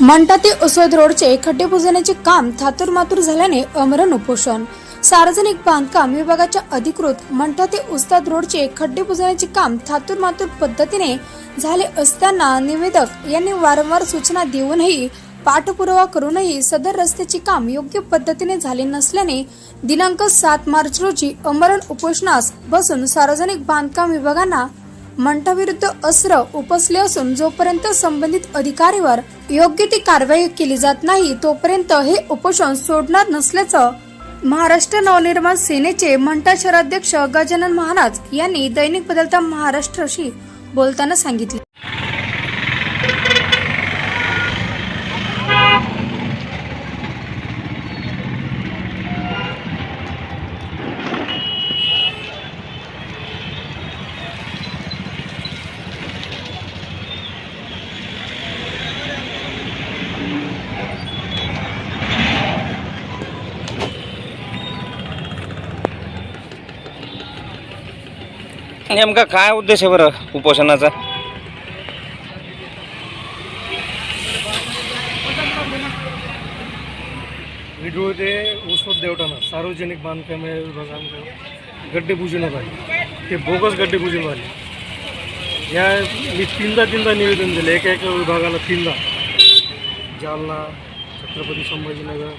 मंठा ते उसवद रोडचे खड्डे बुजवण्याचे काम थातुरमातुर झाल्याने अमरण उपोषण. सार्वजनिक बांधकाम विभागाच्या अधिकृत मंठा ते उस्ताद रोडचे खड्डे बुजवण्याचे काम थातुरमातुर पद्धतीने झाले असताना निवेदक यांनी वारंवार सूचना देऊनही पाठपुरावा करूनही सदर रस्त्याचे काम योग्य पद्धतीने झाले नसल्याने दिनांक सात मार्च रोजी अमरण उपोषणास बसून सार्वजनिक बांधकाम विभागांना मंठाविरुद्ध अस्त्र उपसले असून जोपर्यंत संबंधित अधिकारीवर योग्य ती कारवाई केली जात नाही तोपर्यंत हे उपोषण सोडणार नसल्याचं महाराष्ट्र नवनिर्माण सेनेचे मंठा शहराध्यक्ष गजानन महाराज यांनी दैनिक बदलता महाराष्ट्राशी बोलताना सांगितले. नेमका काय उद्देश आहे बरं उपोषणाचा? विडूळ ते उसवत सार्वजनिक बांधकाम विभागांकडे गड्डे बुजवण्यात आले. ते बोगस गड्डे बुजवण्यात आले. या मी तीनदा तीनदा निवेदन दिलं. एका एका विभागाला तीनदा. जालना छत्रपती संभाजीनगर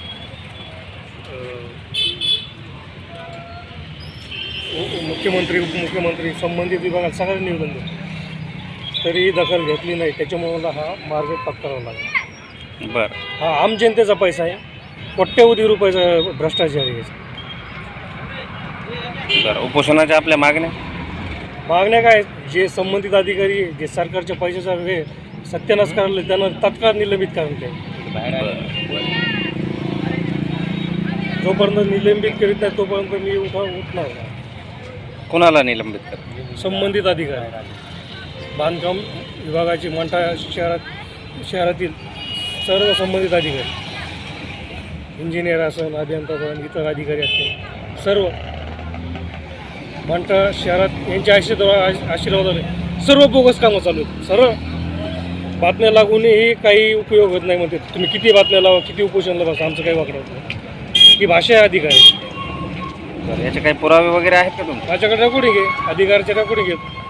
मुख्यमंत्री उपमुख्यमंत्री संबंधित विभागाला सगळ्यांना निवेदन दिलं तरीही दखल घेतली नाही त्याच्यामुळे मला हा मार्ग पत्करावा लागला. बरं. हा आम जनतेचा पैसा आहे. कोट्यवधी रुपयाचा भ्रष्टाचार आहे. बरं उपोषणाच्या आपल्या मागण्या? मागण्या काय? जे संबंधित अधिकारी जे सरकारच्या पैशाचा हे सत्यानाश करायला त्यांना तत्काळ निलंबित करण्यात येईल जोपर्यंत निलंबित करीत नाही तोपर्यंत मी उठा उठणार नाही. कोणाला निलंबित कर संबंधित अधिकारी. बांधकाम विभागाची मंठा शहरात शहरातील सर्व संबंधित अधिकारी. इंजिनियर असेल अभियंता असेल इतर अधिकारी असतील सर्व. मंठा शहरात यांच्या आशीर्वाद आशीर्वादाने सर्व बोगस कामं चालू आहेत. सर्व बातम्या लागूनही काही उपयोग होत नाही म्हणते तुम्ही किती बातम्या लावा किती उपोषणला बसा आमचं काही वाकडं होत नाही. ही भाषा आहे अधिकारी. बरं याचे काही पुरावे वगैरे आहेत का तुमचे? माझ्याकडे रेकॉर्डिंग आहे अधिकाऱ्याच्या रेकॉर्डिंग आहेत